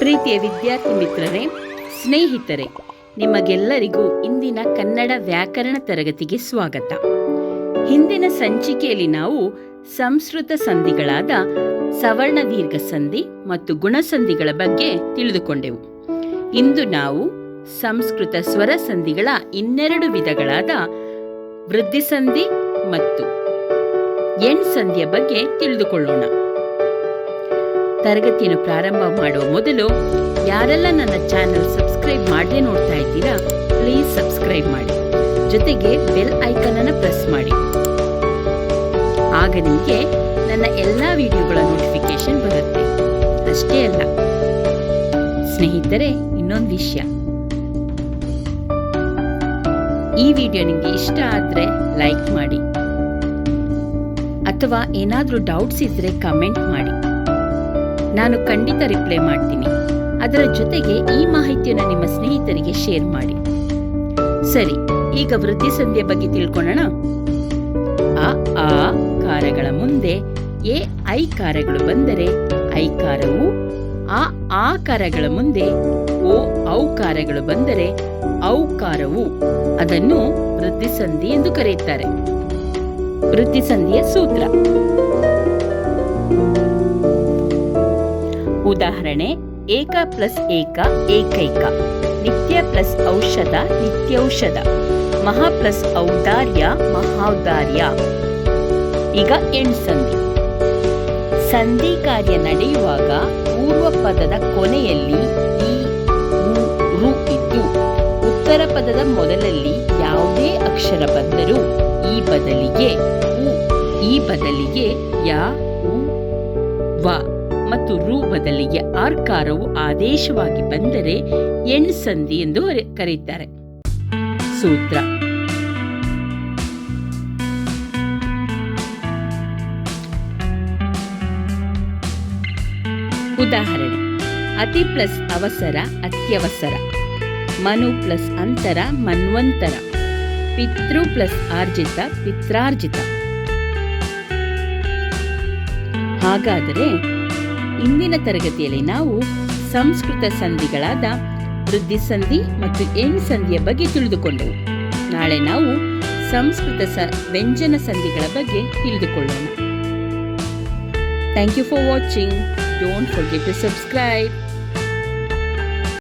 ಪ್ರೀತಿಯ ವಿದ್ಯಾರ್ಥಿ ಮಿತ್ರರೇ, ಸ್ನೇಹಿತರೆ, ನಿಮಗೆಲ್ಲರಿಗೂ ಇಂದಿನ ಕನ್ನಡ ವ್ಯಾಕರಣ ತರಗತಿಗೆ ಸ್ವಾಗತ. ಹಿಂದಿನ ಸಂಚಿಕೆಯಲ್ಲಿ ನಾವು ಸಂಸ್ಕೃತ ಸಂಧಿಗಳಾದ ಸವರ್ಣ ದೀರ್ಘ ಸಂಧಿ ಮತ್ತು ಗುಣಸಂಧಿಗಳ ಬಗ್ಗೆ ತಿಳಿದುಕೊಂಡೆವು. ಇಂದು ನಾವು ಸಂಸ್ಕೃತ ಸ್ವರ ಸಂಧಿಗಳ ಇನ್ನೆರಡು ವಿಧಗಳಾದ ವೃದ್ಧಿಸಂಧಿ ಮತ್ತು ಎಣ್ ಸಂಧಿಯ ಬಗ್ಗೆ ತಿಳಿದುಕೊಳ್ಳೋಣ. ತರಗತಿಯನ್ನು ಪ್ರಾರಂಭ ಮಾಡುವ ಮೊದಲು ಯಾರೆಲ್ಲ ನನ್ನ ಚಾನೆಲ್ ಸಬ್ಸ್ಕ್ರೈಬ್ ಮಾಡದೆ ನೋಡ್ತಾ ಇದ್ದೀರಾ ಪ್ಲೀಸ್ ಸಬ್ಸ್ಕ್ರೈಬ್ ಮಾಡಿ. ಜೊತೆಗೆ ಬೆಲ್ ಐಕನ್ ಅನ್ನು ಪ್ರೆಸ್ ಮಾಡಿ. ಆಗ ನಿಮಗೆ ನನ್ನ ಎಲ್ಲ ವಿಡಿಯೋಗಳ ನೋಟಿಫಿಕೇಶನ್ ಬರುತ್ತೆ. ಅಷ್ಟೇ ಅಲ್ಲ, ಸ್ನೇಹಿತರೆ, ಇನ್ನೊಂದು ವಿಷಯ. ಈ ವಿಡಿಯೋ ನಿಮಗೆ ಇಷ್ಟ ಆದರೆ ಲೈಕ್ ಮಾಡಿ. ಅಥವಾ ಏನಾದರೂ ಡೌಟ್ಸ್ ಇದ್ರೆ ಕಮೆಂಟ್ ಮಾಡಿ. ನಾನು ಖಂಡಿತ ರಿಪ್ಲೈ ಮಾಡ್ತೀನಿ. ಅದರ ಜೊತೆಗೆ ಈ ಮಾಹಿತಿಯನ್ನು ನಿಮ್ಮ ಸ್ನೇಹಿತರಿಗೆ ಶೇರ್ ಮಾಡಿ. ಸರಿ, ಈಗ ವೃದ್ಧಿ ಸಂಧಿಯ ಬಗ್ಗೆ ತಿಳ್ಕೊಳ್ಳೋಣ. ಅ ಆ ಕಾರಗಳ ಮುಂದೆ ಎ, ಐ ಕಾರಗಳು ಬಂದರೆ ಐಕಾರವು ಆ ಆ ಕಾರಗಳ ಮುಂದೆ ಓ ಔಕಾರಗಳು ಬಂದರೆ ಔಕಾರವು ಅದನ್ನು ವೃದ್ಧಿ ಸಂಧಿ ಎಂದು ಕರೆಯುತ್ತಾರೆ. ವೃದ್ಧಿ ಸಂಧಿಯ ಸೂತ್ರ. ಉದಾಹರಣೆ, ಏಕ ಪ್ಲಸ್ ಏಕ ಏಕೈಕ, ನಿತ್ಯ ಪ್ಲಸ್ ಔಷಧ, ನಿತ್ಯೌಷಧ, ಮಹಾ ಪ್ಲಸ್ ಔದಾರ್ಯ, ಮಹೌದಾರ್ಯ. ಈಗ ಎಣ್ ಸಂಧಿ. ಸಂಧಿ ಕಾರ್ಯ ನಡೆಯುವಾಗ ಪೂರ್ವ ಪದದ ಕೊನೆಯಲ್ಲಿ ಈ ಇದ್ದು, ಉತ್ತರ ಪದದ ಮೊದಲಲ್ಲಿ ಯಾವುದೇ ಅಕ್ಷರ ಬಂದರೂ ಈ ಬದಲಿಗೆ ಈ ಬದಲಿಗೆ ಯಾ, ಉ, ವ. ಮತ್ತು ರು ಬದಲಿಗೆ ಆರ್ಕಾರವು ಆದೇಶವಾಗಿ ಬಂದರೆ ಎಣ್ ಸಂಧಿ ಎಂದು ಕರೆಯುತ್ತಾರೆ ಸೂತ್ರ. ಉದಾಹರಣೆ. ಅತಿ ಪ್ಲಸ್ ಅವಸರ, ಅತ್ಯವಸರ. ಮನು ಪ್ಲಸ್ ಅಂತರ, ಮನ್ವಂತರ. ಪಿತೃ ಪ್ಲಸ್ ಆರ್ಜಿತ, ಪಿತ್ರಾರ್ಜಿತ. ಹಾಗಾದರೆ ಇಂದಿನ ತರಗತಿಯಲ್ಲಿ ನಾವು ಸಂಸ್ಕೃತ ಸಂಧಿಗಳಾದ ವೃದ್ಧಿ ಸಂಧಿ ಮತ್ತು ಎನ್ ಸಂಧಿಯ ಬಗ್ಗೆ ತಿಳಿದುಕೊಂಡೆವು. ನಾಳೆ ನಾವು ಸಂಸ್ಕೃತ ಸ, ವ್ಯಂಜನ ಸಂಧಿಗಳ ಬಗ್ಗೆ ತಿಳಿದುಕೊಳ್ಳೋಣ. Thank you for watching don't forget to subscribe